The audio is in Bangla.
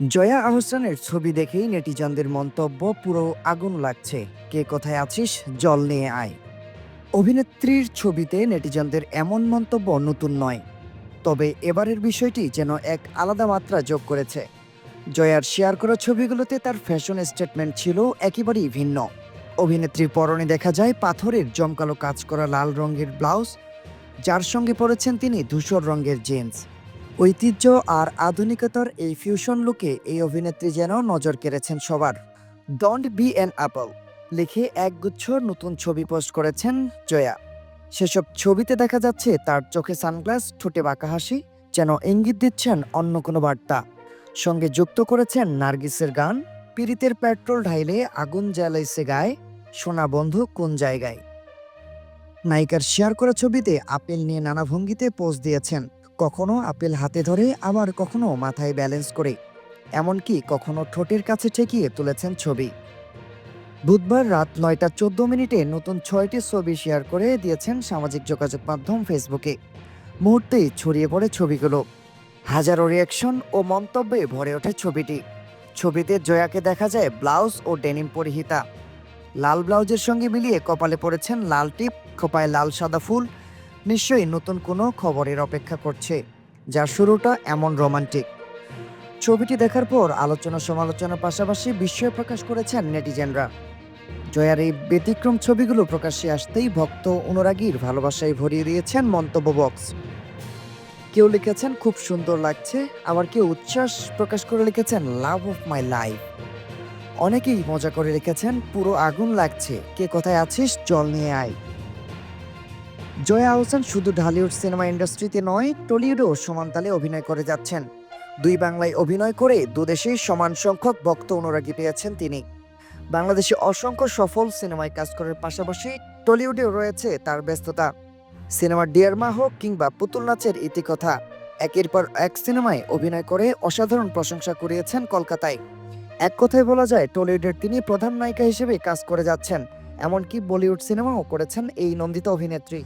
জয়া আহসানের ছবি দেখেই নেটিজনদের মন্তব্য পুরো আগুন লাগছে। কে কোথায় আছিস? জল নিয়ে আয়। অভিনেত্রীর ছবিতে নেটিজনদের এমন মন্তব্য নতুন নয়। তবে এবারের বিষয়টি যেন এক আলাদা মাত্রা যোগ করেছে। জয়ার শেয়ার করা ছবিগুলোতে তার ফ্যাশন স্টেটমেন্ট ছিল একেবারেই ভিন্ন। অভিনেত্রীর পরনে দেখা যায় পাথরের জমকালো কাজ করা লাল রঙের ব্লাউজ, যার সঙ্গে পরেছেন তিনি ধূসর রঙের জিন্স। ঐতিহ্য আর আধুনিকতার এই ফিউশন লুকে এই অভিনেত্রী যেন নজর কেড়েছেন সবার। ডন্ট বি অ্যান অ্যাপল লিখে একগুচ্ছ নতুন ছবি পোস্ট করেছেন জয়া। সেসব ছবিতে দেখা যাচ্ছে তার চোখে সানগ্লাস, ঠোঁটে বাঁকা হাসি, যেন ইঙ্গিত দিচ্ছেন অন্য কোনো বার্তা। সঙ্গে যুক্ত করেছেন নার্গিসের গান পিরিতের পেট্রোল ঢাইলে আগুন জ্বালাইছে গায়ে, সোনা বন্ধু কোন জায়গায়? নায়িকার শেয়ার করা ছবিতে আপেল নিয়ে নানা ভঙ্গিতে পোজ দিয়েছেন। কখনো আপেল হাতে ধরে, আবার কখনো মাথায় ব্যালেন্স করে। এমনকি কখনো ঠোঁটের কাছে ঠেকিয়ে তুলেছেন ছবি। বুধবার রাত নয়টা চোদ্দ মিনিটে নতুন ছয়টি ছবি শেয়ার করে দিয়েছেন সামাজিক যোগাযোগ মাধ্যম ফেসবুকে। মুহূর্তেই ছড়িয়ে পড়ে ছবিগুলো। হাজারো রিয়াকশন ও মন্তব্যে ভরে ওঠে ছবিটি। ছবিতে জয়াকে দেখা যায় ব্লাউজ ও ডেনিম পরিহিতা। লাল ব্লাউজের সঙ্গে মিলিয়ে কপালে পড়েছেন লাল টিপ, খোপায় লাল সাদা ফুল নিশ্চয়ই নতুন কোনো খবরের অপেক্ষা করছে, যার শুরুটা এমন রোমান্টিক। ছবিটি দেখার পর আলোচনা সমালোচনার পাশাপাশি বিস্ময় প্রকাশ করেছেন নেটিজেনরা। জয়ার এই ব্যতিক্রম ছবিগুলো প্রকাশ্যে আসতেই ভক্ত অনুরাগীর ভালোবাসায় ভরিয়ে দিয়েছেন মন্তব্য বক্স। কেউ লিখেছেন, খুব সুন্দর লাগছে। আবার কেউ উচ্ছ্বাস প্রকাশ করে লিখেছেন, লাভ অফ মাই লাইফ। অনেকেই মজা করে লিখেছেন, পুরো আগুন লাগছে। কে কোথায় আছিস? জল নিয়ে আয়। জয়া আহসান শুধু ঢালিউড সিনেমা ইন্ডাস্ট্রিতে নয়, টলিউডেও সমান তালে অভিনয় করে যাচ্ছেন। দুই বাংলায় অভিনয় করে দুদেশেই সমান সংখ্যক ভক্ত অনুরাগী পেয়েছেন তিনি। বাংলাদেশে অসংখ্য সফল সিনেমায় কাজ করার পাশাপাশি টলিউডেও রয়েছে তার ব্যস্ততা। সিনেমার ডিয়ার মা হোক কিংবা পুতুল নাচের ইতিকথা, একের পর এক সিনেমায় অভিনয় করে অসাধারণ প্রশংসা কুড়িয়েছেন কলকাতায়। এক কথায় বলা যায়, টলিউডের তিনি প্রধান নায়িকা হিসেবে কাজ করে যাচ্ছেন, এমনকি বলিউড সিনেমাও করেছেন এই নন্দিত অভিনেত্রী।